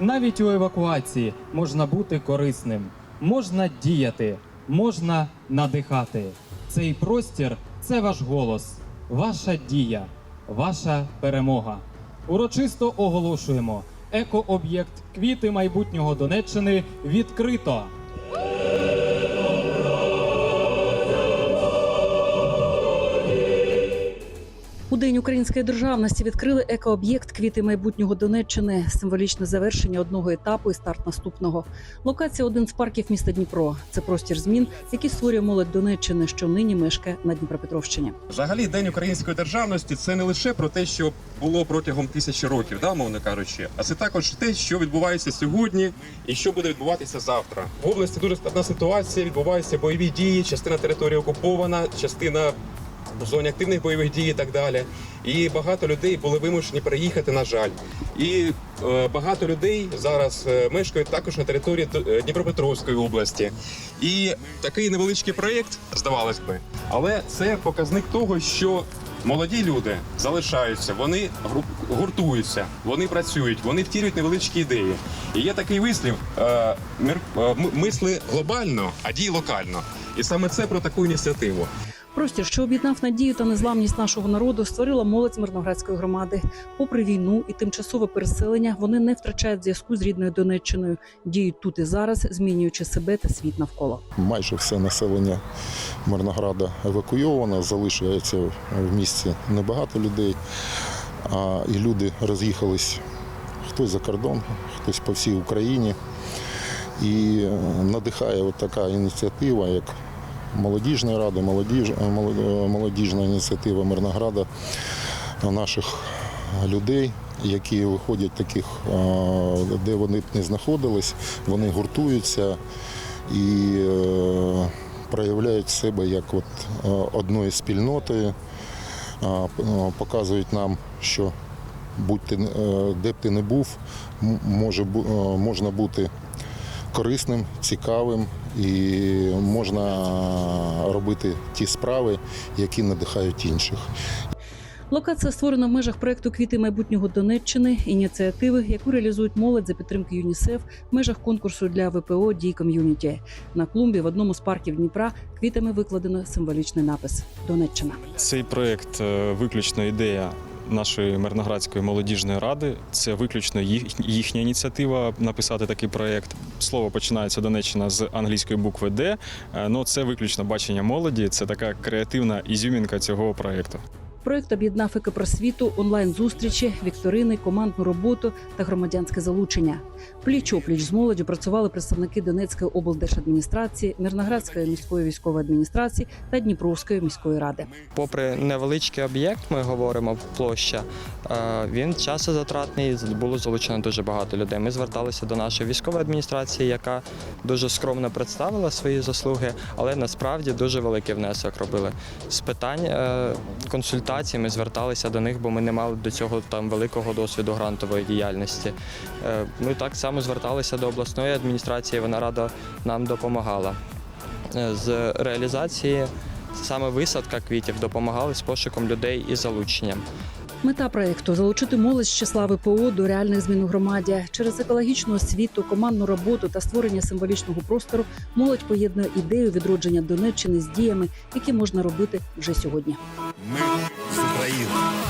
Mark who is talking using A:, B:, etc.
A: Навіть у евакуації можна бути корисним, можна діяти, можна надихати. Цей простір це ваш голос, ваша дія, ваша перемога. Урочисто оголошуємо: екооб'єкт квіти майбутнього Донеччини відкрито.
B: У День української державності відкрили екооб'єкт квіти майбутнього Донеччини, символічне завершення одного етапу і старт наступного. Локація один з парків міста Дніпро. Це простір змін, який створює молодь Донеччини, що нині мешкає на Дніпропетровщині.
C: Взагалі, День української державності це не лише про те, що було протягом тисячі років, да, мовно кажучи, а це також те, що відбувається сьогодні і що буде відбуватися завтра. В області дуже складна ситуація. Відбуваються бойові дії, частина території окупована, частина в зоні активних бойових дій і так далі. І багато людей були вимушені переїхати, на жаль. І е, багато людей зараз е, мешкають також на території е, Дніпропетровської області. І такий невеличкий проєкт, здавалось би, але це показник того, що молоді люди залишаються, вони гуртуються, вони працюють, вони втілюють невеличкі ідеї. І є такий вислів: е, е, мисли глобально, а дій локально. І саме це про таку ініціативу.
B: Простір, що об'єднав надію та незламність нашого народу, створила молодь Мирноградської громади. Попри війну і тимчасове переселення, вони не втрачають зв'язку з рідною Донеччиною, діють тут і зараз, змінюючи себе та світ навколо.
D: Майже все населення Мирнограда евакуйовано, залишається в місті небагато людей, а і люди роз'їхались хтось за кордон, хтось по всій Україні. І е, надихає от така ініціатива, як молодіжна рада, молодіж, молодіжна ініціатива Мирнограда наших людей, які виходять таких, е, де вони б не знаходились, вони гуртуються і е, проявляють себе як от е, одної спільноти, е, е, показують нам, що будь ти, е, де б ти не був, може, е, можна бути корисним, цікавим і можна робити ті справи, які надихають інших.
B: Локація створена в межах проекту Квіти майбутнього Донеччини, ініціативи, яку реалізують молодь за підтримки ЮНІСЕФ в межах конкурсу для ВПО Дій ком'юніті. На клумбі в одному з парків Дніпра квітами викладено символічний напис Донеччина.
E: Цей проект е, виключно ідея нашої Мирноградської молодіжної ради. Це виключно їхня ініціатива написати такий проект. Слово починається Донеччина з англійської букви Д. Ну це виключно бачення молоді. Це така креативна ізюмінка цього проекту.
B: Проект об'єднав екопросвіту, онлайн-зустрічі, вікторини, командну роботу та громадянське залучення. Пліч опліч з молоддю працювали представники Донецької облдержадміністрації, Мирноградської міської військової адміністрації та Дніпровської міської ради.
F: Попри невеличкий об'єкт, ми говоримо площа, е, він часозатратний, було залучено дуже багато людей. Ми зверталися до нашої військової адміністрації, яка дуже скромно представила свої заслуги, але насправді дуже великий внесок робили. З питань е, консультацій ми зверталися до них, бо ми не мали до цього там великого досвіду грантової діяльності. Е, Ми так само зверталися до обласної адміністрації, вона рада нам допомагала. Е, З реалізації саме висадка квітів допомагали з пошуком людей і залученням.
B: Мета проекту залучити молодь з числа ВПО до реальних змін у громаді через екологічну освіту, командну роботу та створення символічного простору. Молодь поєднує ідею відродження Донеччини з діями, які можна робити вже сьогодні.
G: Paraíso.